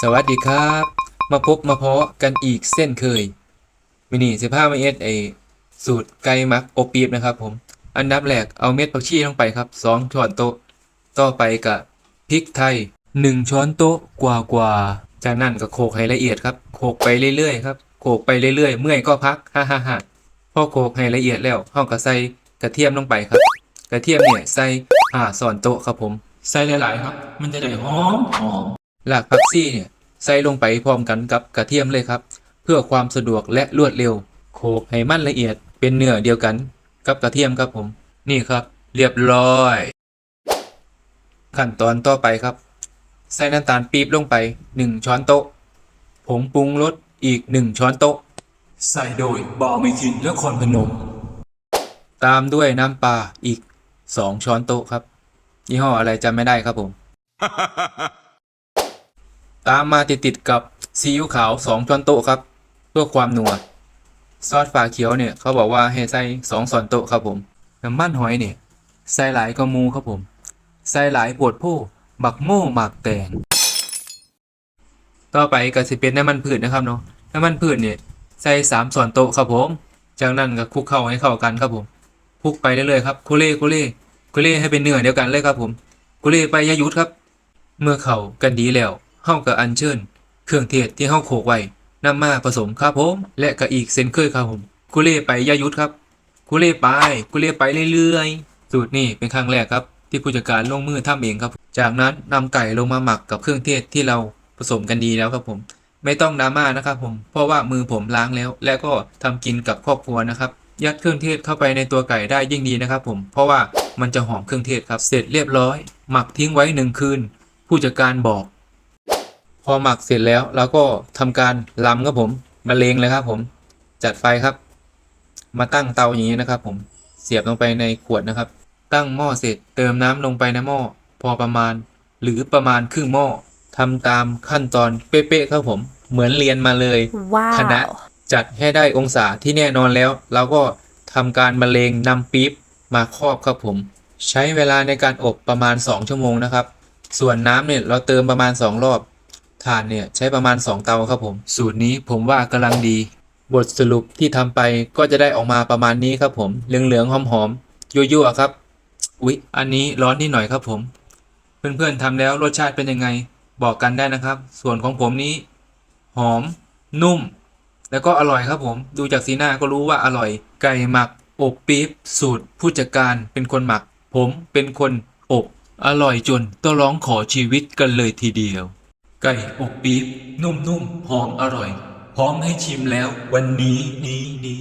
สวัสดีครับ มาพบมาเพาะกันอีกเส้นเคยมินี่สิบห้ามาเอสไอสูตรไก่มักอบปีบนะครับ ผม อันดับแรกเอาเม็ดผักชีลงไปครับสองช้อนโต๊ะ ต่อไปกับพริกไทยหนึ่งช้อนโต๊ะกว่ากว่าจากนั้นก็โขลกให้ละเอียดครับโขลกไปเรื่อยๆครับโขลกไปเรื่อยๆ เมื่อยก็พักฮ่าฮ่าฮ่าพอโขลกให้ละเอียดแล้วห้องก็ใส่กระเทียมลงไปครับ กระเทียมเนี่ยใส่ห้าช้อนโต๊ะครับผม ใส่หลายๆครับ มันจะได้หอมหอม หลากผักซี่เนี่ยใส่ลงไปพร้อมกันกับกระเทียมเลยครับ เพื่อความสะดวกและรวดเร็ว โขลกให้มันละเอียดเป็นเนื้อเดียวกันกับกระเทียมครับผม นี่ครับ เรียบร้อย ขั้นตอนต่อไปครับ ใส่น้ำตาลปี๊บลงไป 1 ช้อนโต๊ะผงปรุงรสอีก 1 ช้อนโต๊ะ ใส่โดยบอไม่คินและคอนพนม ตามด้วยน้ำปลาอีก 2 ช้อนโต๊ะครับ ยี่ห้ออะไรจำไม่ได้ครับผม ตามมาติดๆกับซีอิ๊วขาว2ช้อนโต๊ะครับเพื่อความนัวซอสฝาเขียวเนี่ยเขาบอกว่าให้ใส่2ช้อนโต๊ะครับผมน้ำมันหอยเนี่ยใส่หลายก็มูครับผมใส่หลายปวดผู้บักโม่หมักแตงต่อไปก็สิเป็นน้ำมันพืชนะครับเนาะน้ำมันพืชเนี่ยใส่สามส่วนโต๊ะครับผม จากนั้นก็คลุกเข้าให้เข้ากันครับผมคลุกไปเรื่อยๆครับคุเล่คุเล่คุเล่ให้เป็นเนื้อเดียวกันเลยครับผมคุเล่ไปยายุดครับ เมื่อเข้ากันดีแล้ว เฮาก็อัญเชิญ เครื่องเทศที่เฮาโขกไว้นำมาผสมครับผมและก็อีกเส้นเคยครับผมคุเล่ไปยาหยุดครับคุเล่ไปคุเล่ไปเรื่อยๆ สูตรนี้เป็นครั้งแรกครับ ที่ผู้จัดการลงมือทำเองครับ จากนั้นนำไก่ลงมาหมักกับเครื่องเทศที่เราผสมกันดีแล้วครับผม ไม่ต้องดราม่านะครับผมเพราะว่ามือผมล้างแล้ว และก็ทำกินกับครอบครัวนะครับ ยัดเครื่องเทศเข้าไปในตัวไก่ได้ยิ่งดีนะครับ ผมเพราะว่ามันจะหอมเครื่องเทศครับ เสร็จเรียบร้อย หมักทิ้งไว้หนึ่งคืน ผู้จัดการบอก พอหมักเสร็จแล้วเราก็ทำการลำครับผมมาเลงเลยครับผม จัดไฟครับ มาตั้งเตาอย่างนี้นะครับ ผมเสียบลงไปในขวดนะครับ ตั้งหม้อเสร็จเติมน้ำลงไปในหม้อพอประมาณ หรือประมาณครึ่งหม้อทำตามขั้นตอนเป๊ะๆครับผม เหมือนเรียนมาเลยว้าคณะวจัดให้ได้องศาที่แน่นอนแล้ว เราก็ทำการบรรเลงนำปี๊บมาครอบครับผม ใช้เวลาในการอบประมาณ 2 ชั่วโมงนะครับ ส่วนน้ำเนี่ยเราเติมประมาณ 2 รอบ ถ่านเนี่ยใช้ประมาณ 2 เตาครับผม สูตรนี้ผมว่ากำลังดี บทสรุปที่ทำไปก็จะได้ออกมาประมาณนี้ครับผม เหลืองๆหอมๆยั่วๆครับ อุ๊ย อันนี้ร้อนนิดหน่อยครับผม เพื่อนๆทำแล้วรสชาติเป็นยังไง บอกกันได้นะครับ ส่วนของผมนี้หอม นุ่ม แล้วก็อร่อยครับผม ดูจากสีหน้าก็รู้ว่าอร่อย ไก่หมักอบปี๊บสูตรผู้จัดการเป็นคนหมัก ผมเป็นคนอบ อร่อยจนต้องร้องขอชีวิตกันเลยทีเดียว ไก่อบปี๊บนุ่มๆหอมอร่อย พร้อมให้ชิมแล้ววันนี้นี้นี้